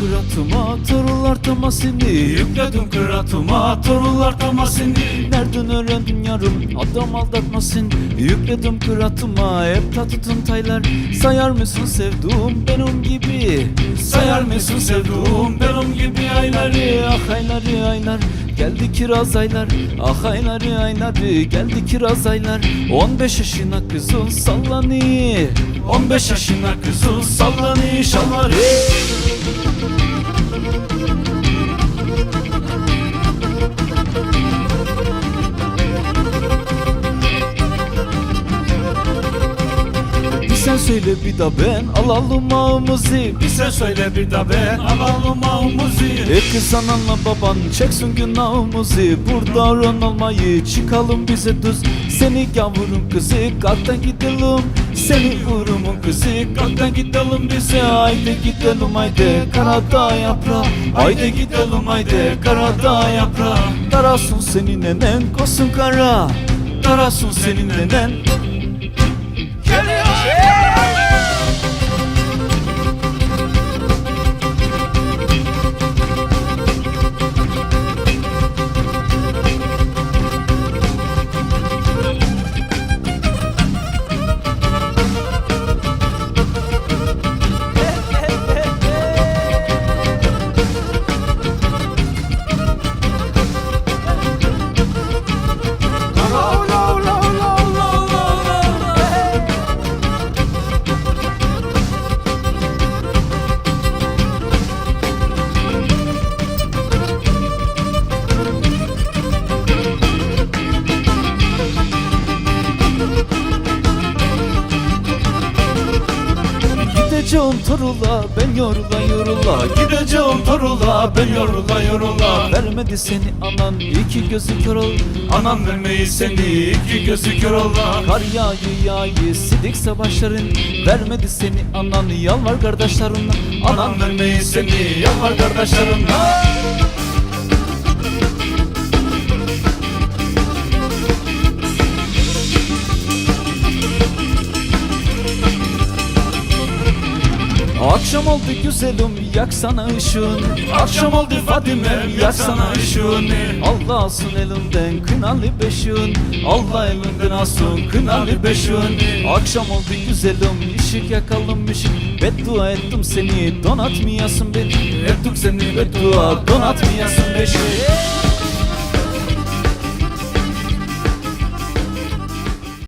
kıratıma Torullar tamasını Yükledim kıratıma torunlar tamasını Nereden öğrendin yarım adam aldatmasın? Yükledim kıratıma hep tatutun taylar. Sayar mısın sevduğum benim gibi? Sayar mısın sevduğum benim gibi ayları? Ah ayları aylar Geldi kiraz aylar Ah ayları ayları Geldi kiraz aylar 15 yaşına kızın sallanıyor 15 yaşına kızıl sallanıyor şalvarı söyle bir da ben alalım ağımızı. Bir sen söyle bir de ben alalım ağımızı. E kız ananla baban çeksin günahımızı. Burada ron olmayı çıkalım bize düz. Seni gavurun kızı kalktan gidelim. Seni vurumun kızı kalktan gidelim bize. Haydi gidelim haydi karada yaprağı Haydi gidelim haydi karada yaprağı Darasın senin nenen kosun kara. Darasın senin nenen Gideceğim torula ben yorula yorula. Gideceğim torula ben yorula yorula. Vermedi seni anan iki gözü kör ol. Anam vermeyi seni iki gözü kör ola. Kar yağıyor yağıyor sidik savaşların. Vermedi seni anan yalvar kardeşlerin Anam vermeyi seni yalvar kardeşlerim Akşam oldu güzelim yaksana ışığın Akşam oldu Fadime yaksana ışığını. Allah alsın elimden kınalı beşiğin Allah elinden alsın kınalı beşiğin Akşam oldu güzelim ışık yakalım ışık. Beddua ettim seni donatmayasın beni Ettik seni Beddua donatmayasın beşiği